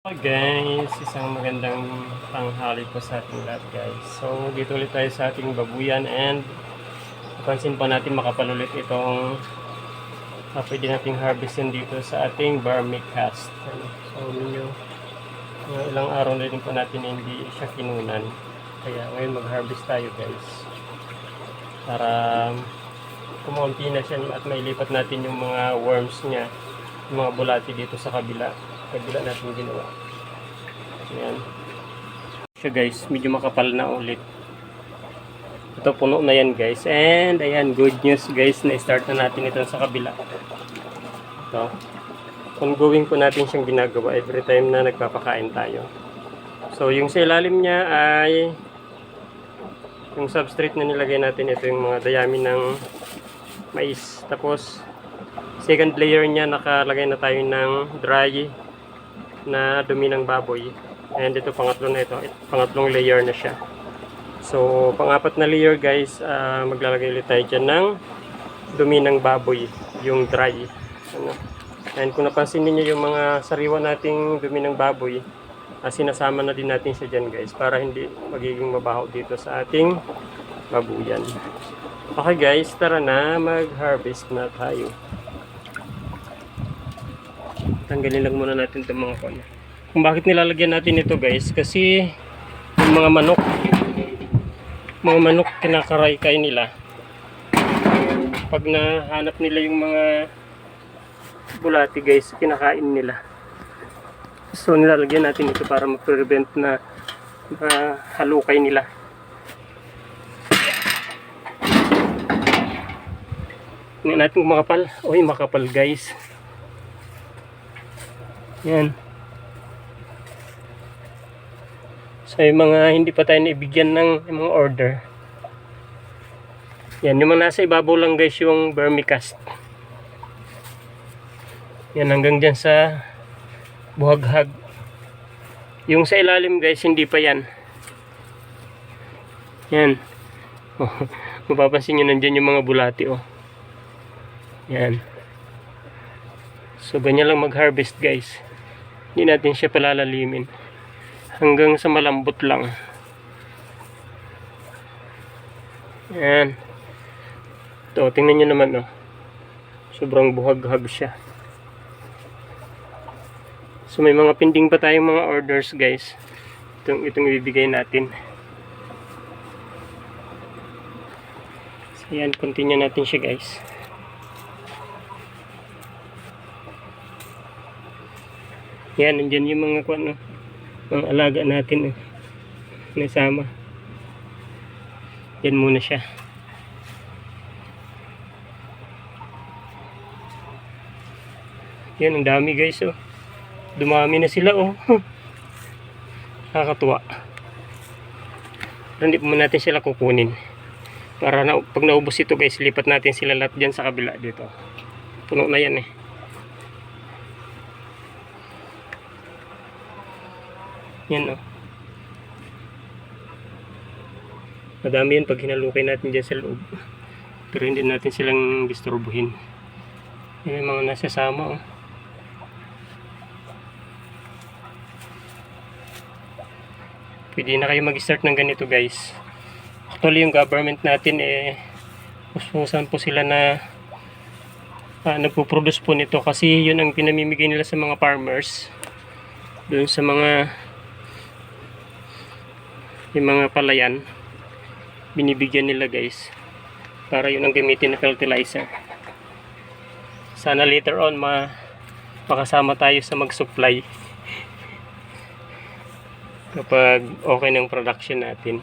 Hello guys, isang magandang tanghali po sa ating lahat guys. So dito ulit tayo sa ating babuyan and napansin pa natin makapalulit itong uh, pwede nating harvestin dito sa ating vermicast. So ninyo, mga ilang araw na din po natin hindi siya kinunan. Kaya ngayon mag-harvest tayo guys. Para kumonti na siya at mailipat natin yung mga worms niya, yung mga bulati dito sa kabila kabila natin ginawa. Ayan. Siya guys, medyo makapal na ulit. Ito puno na yan guys. And ayan, good news guys na start na natin ito sa kabila. Ito. Ongoing po natin siyang ginagawa every time na nagpapakain tayo. So yung sa ilalim niya ay yung substrate na nilagay natin ito yung mga dayami ng mais. Tapos second layer niya nakalagay na tayo ng dry na dumi ng baboy. And ito pangatlo na ito, pangatlong layer na siya. So, pangapat na layer guys, ah, maglalagay ulit tayo dyan ng dumi ng baboy, yung dry. Ano. And kung napansin niyo yung mga sariwa nating dumi ng baboy, ah, sinasama na din natin siya dyan guys, para hindi magiging mabaho dito sa ating babuyan. Okay guys, tara na, mag-harvest na tayo tanggalin lang muna natin itong mga kanya. Kung bakit nilalagyan natin ito guys, kasi yung mga manok, mga manok kinakaray-kay nila. Pag nahanap nila yung mga bulati guys, kinakain nila. So nilalagyan natin ito para ma-prevent na halukay nila. Tingnan natin kung makapal. Makapal guys. Yan. So mga hindi pa tayo naibigyan ng mga order. Yan, yung mga nasa ibabaw lang guys yung vermicast. Yan hanggang dyan sa buhaghag. Yung sa ilalim guys, hindi pa yan. Yan. Oh, mapapansin nyo nandyan yung mga bulati oh. Yan. So ganyan lang mag-harvest guys. Hindi natin siya palalalimin. Hanggang sa malambot lang. Yan. Ito, tingnan nyo naman oh. Sobrang buhag-hag siya. So may mga pending pa tayong mga orders guys. Itong, itong ibibigay natin. So yan, continue natin siya guys. Yan, nandyan yung mga kwan, no? mga alaga natin. Eh. Nasama. Yan muna siya. Yan, ang dami guys, oh. Dumami na sila, oh. Nakakatuwa. Pero hindi pa natin sila kukunin. Para na, pag naubos ito guys, lipat natin sila lahat dyan sa kabila dito. Puno na yan eh. Yan oh. Madami yan pag hinalukay natin dyan sa loob. Pero hindi natin silang disturbuhin. Yan yung mga nasa sama oh. Pwede na kayo mag-start ng ganito guys. Actually yung government natin eh puspusan po sila na uh, nagpo-produce po nito kasi yun ang pinamimigay nila sa mga farmers doon sa mga yung mga palayan binibigyan nila guys para yun ang gamitin na fertilizer. Sana later on ma makasama tayo sa mag-supply. Kapag okay ng production natin.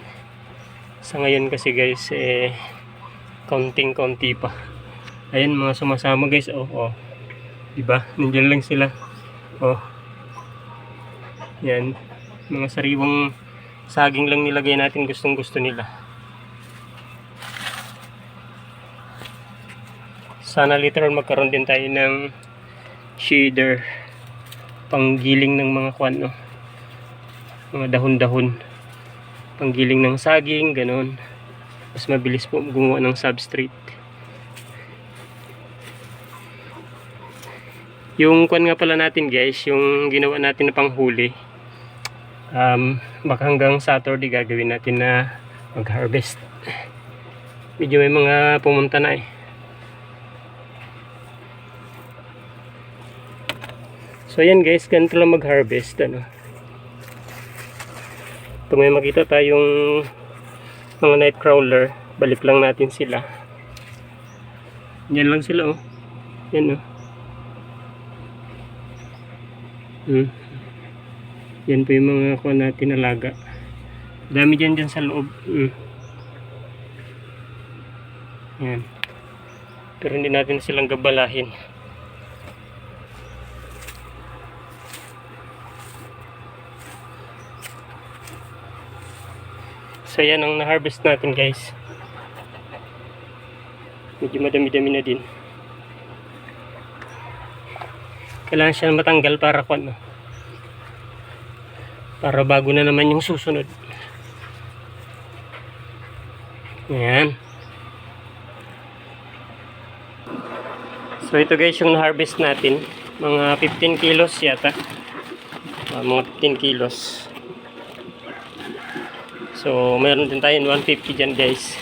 Sa ngayon kasi guys eh counting konti pa. Ayun mga sumasama guys oh oh. Diba? Nandiyan lang sila. Oh. Yan. Mga sariwang saging lang nilagay natin gustong gusto nila sana later on magkaroon din tayo ng shader panggiling ng mga kwan no? mga dahon-dahon panggiling ng saging ganon mas mabilis po gumawa ng substrate Yung kwan nga pala natin guys, yung ginawa natin na panghuli. Um, baka hanggang Saturday gagawin natin na mag-harvest. Medyo may mga pumunta na eh. So yan guys, ganito lang mag-harvest ano. Pag may makita tayong mga night crawler, balik lang natin sila. Yan lang sila oh. Yan oh. Hmm. Yan po yung mga kuha natin alaga. Dami dyan dyan sa loob. Hmm. Yan. Pero hindi natin silang gabalahin. So yan ang na-harvest natin guys. Medyo madami-dami na din. Kailangan siya matanggal para kung ano. Para bago na naman yung susunod. Yan. So ito guys yung na-harvest natin. Mga 15 kilos yata. Ah, mga 15 kilos. So meron din tayo 150 dyan guys.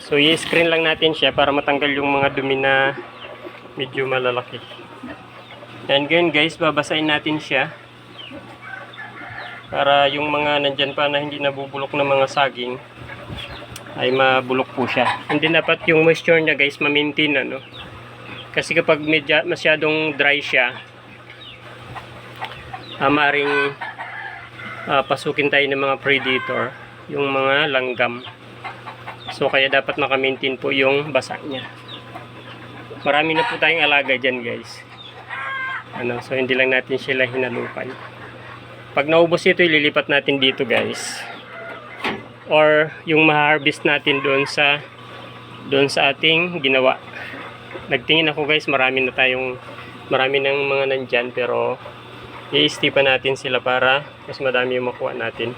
So i-screen lang natin siya para matanggal yung mga dumi na medyo malalaki. And ngayon guys, babasahin natin siya. Para yung mga nandyan pa na hindi nabubulok ng mga saging ay mabulok po siya. Hindi dapat yung moisture niya guys ma-maintain ano. Kasi kapag medya, masyadong dry siya, uh, maring ah, pasukin tayo ng mga predator, yung mga langgam. So kaya dapat maka-maintain po yung basa niya. Marami na po tayong alaga dyan guys. Ano, so hindi lang natin sila hinalupan. Pag naubos ito, ililipat natin dito guys. Or yung ma-harvest natin doon sa doon sa ating ginawa. Nagtingin ako guys, marami na tayong marami ng mga nandyan pero i-istipan natin sila para mas madami yung makuha natin.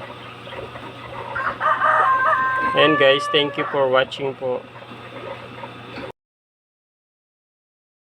Ayan guys, thank you for watching po.